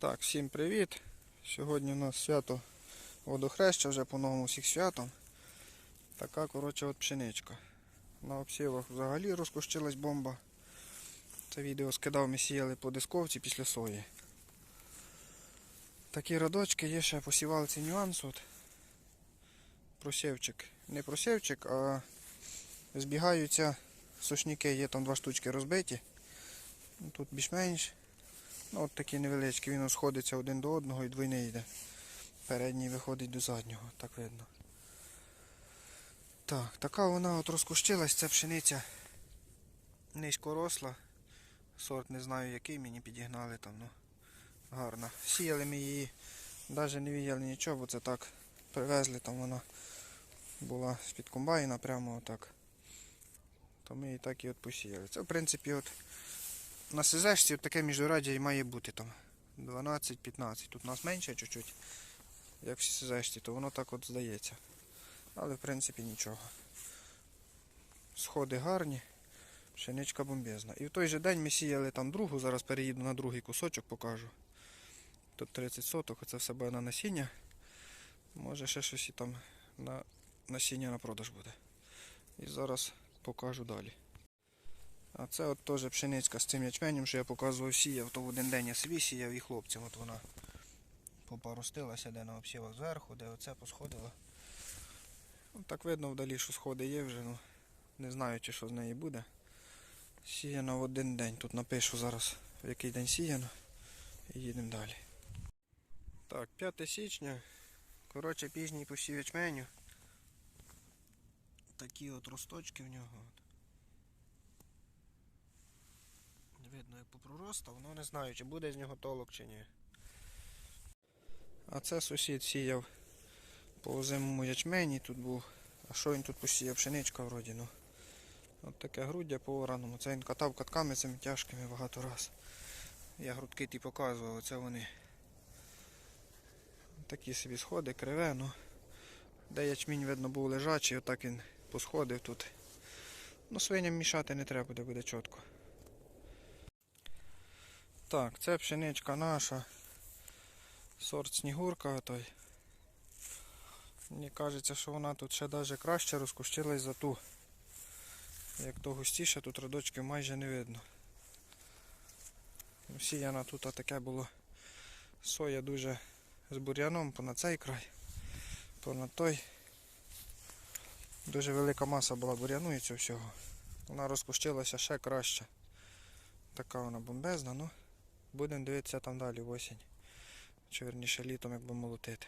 Так, всім привіт. Сьогодні у нас свято водохреща, вже по-новому всіх святом. Така, коротше, от пшеничка. На обсівах взагалі розкущилась бомба. Це відео скидав, ми сіяли по дисковці після сої. Такі радочки є ще посівали цей нюанс. От. Просівчик. Не просівчик, а збігаються сушніки, є там два штучки розбиті. Ну, Тут більш-менш. Ну, от такий невеличкий, він сходиться один до одного і двойний йде. Передній виходить до заднього, так видно. Так, така вона от розкущилась, це пшениця низько росла. Сорт не знаю який, мені підігнали там, ну гарна. Сіяли ми її, навіть не віяли нічого, бо це так привезли, там вона була з-під комбайна прямо отак. То ми її так і от посіяли. Це в принципі от на СЗшці таке міжраддя і має бути там 12-15. Тут у нас менше чуть-чуть, як в СЗшці, то воно так от здається. Але в принципі нічого. Сходи гарні, пшеничка бомбезна. І в той же день ми сіяли там другу, зараз переїду на другий кусочок, покажу. Тут 30 соток, оце все буде на насіння. Може ще щось і там на насіння на продаж буде. І зараз покажу далі. А це от теж пшеницька з цим ячменем, що я показував сіяв, то в один день я собі сіяв і хлопцям. От вона попоростилася, де на обсівах зверху, де оце посходила. Ну, так видно вдалі, що сходи є вже, ну не знаю, чи що з неї буде. Сіяно в один день. Тут напишу зараз, в який день сіяно. І їдемо далі. Так, 5 січня. Коротше, пізній посів ячменю. Такі от росточки в нього. От. Видно, як попроростав, але не знаю, чи буде з нього толок чи ні. А це сусід сіяв по озимому ячмені тут був. А що він тут посіяв? Пшеничка вроді, ну. От таке груддя по ораному. Це він катав катками цими тяжкими багато раз. Я грудки ті показував, оце вони. Такі собі сходи, криве, ну. Де ячмінь, видно, був лежачий, отак він посходив тут. Ну, свиням мішати не треба буде, буде чітко. Так, це пшеничка наша. Сорт снігурка той. Мені кажеться, що вона тут ще навіть краще розкущилась за ту. Як то густіше, тут родочків майже не видно. Сіяна тут таке було соя дуже з бур'яном понад цей край, понад той. Дуже велика маса була бур'яну і цього всього. Вона розкущилася ще краще. Така вона бомбезна, ну будемо дивитися там далі осінь. Чи верніше літом, як будемо молотити.